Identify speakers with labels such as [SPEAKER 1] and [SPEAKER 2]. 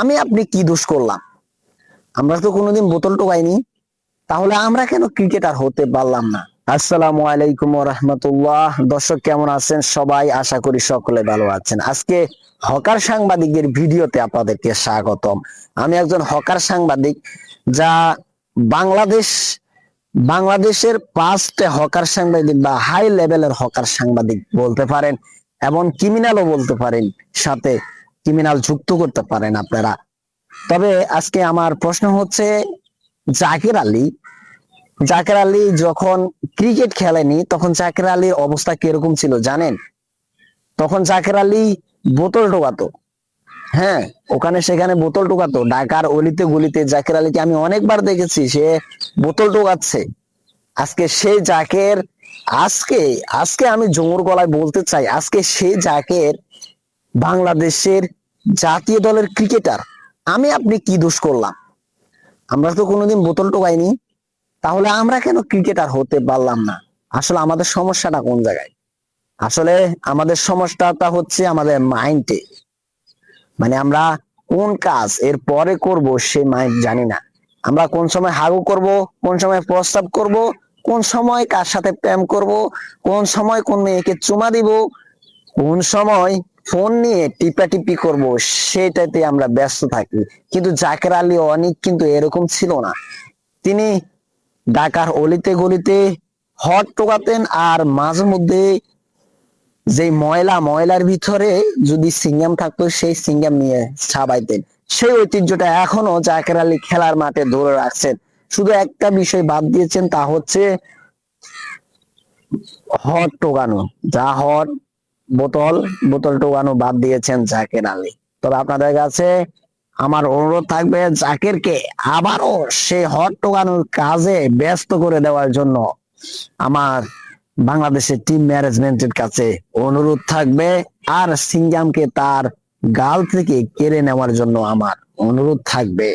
[SPEAKER 1] আমি আপনি কি দোষ করলাম? আমরা তো কোনোদিন বোতল টোকাইনি। তাহলে আমরা কেন ক্রিকেটার হতে পারলাম না? আসসালামু আলাইকুম রহমতুল্লাহ দর্শক কেমন আছেন? সবাই আশা করি সকলে ভালো আছেন। আজকে হকার সাংবাদিকের ভিডিওতে আপনাদেরকে স্বাগতম। আমি একজন হকার সাংবাদিক যা বাংলাদেশ, বাংলাদেশের পাঁচটা হকার সাংবাদিক বা হাই লেভেলের হকার সাংবাদিক বলতে পারেন, এবং ক্রিমিনালও বলতে পারেন, সাথে ক্রিমিনাল যুক্ত করতে পারেন আপনারা। তবে আজকে আমার প্রশ্ন হচ্ছে, জাকির আলী জাকির আলী যখন ক্রিকেট খেলেনি, তখন জাকির আলীর অবস্থা কীরকম ছিল জানেন? তখন জাকির আলী বোতল টোকাতো হ্যাঁ ওখানে সেখানে বোতল ঢোকাতো। ঢাকার অলিতে গলিতে জাকির আলীকে আমি অনেকবার দেখেছি, সে বোতল টোকাচ্ছে আজকে সেই জাকের, আজকে আজকে আমি জোর গলায় বলতে চাই, আজকে সে জাকের বাংলাদেশের জাতীয় দলের ক্রিকেটার, আমি আপনি কি দোষ করলাম? আমরা তো কোনোদিন বোতল টোকাইনি তাহলে আমরা কেন ক্রিকেটার হতে পারলাম না? আসলে আমাদের সমস্যাটা কোন জায়গায়? আসলে আমাদের সমস্যাটা হচ্ছে আমাদের মাইন্ডে মানে আমরা কোন কাজ এর পরে করব সেই মাইন্ড জানি না। আমরা কোন সময় হাগু করব, কোন সময় প্রস্তাব করব, কোন সময় কার সাথে প্রেম করব, কোন সময় কোন মেয়েকে চুমা দিব, কোন সময় ফোন নিয়ে টিপাটিপি করব, সেটাতে আমরা ব্যস্ত থাকি। কিন্তু জাকের আলী অনেক কিন্তু এরকম ছিল না। তিনি ঢাকার অলিতে গলিতে হট টোকাতেন আর মাঝে মধ্যে যে ময়লা, ময়লার ভিতরে যদি সিঙ্গাম থাকতো, সেই সিঙ্গাম নিয়ে ছাবাইতেন সেই ঐতিহ্যটা এখনও জাকের আলী খেলার মাঠে ধরে রাখছেন। শুধু একটা বিষয় বাদ দিয়েছেন, তা হচ্ছে হট টোকানো। যা হট বোতল বোতল টোকানো বাদ দিয়েছেন জাকের আলী। তবে আপনাদের কাছে আমার অনুরোধ থাকবে জাকেরকে আবারও সে হট টোকানোর কাজে ব্যস্ত করে দেওয়ার জন্য আমার বাংলাদেশের টিম ম্যানেজমেন্টের কাছে অনুরোধ থাকবে। আর সিঙ্গামকে তার গাল থেকে কেড়ে নেওয়ার জন্য আমার অনুরোধ থাকবে।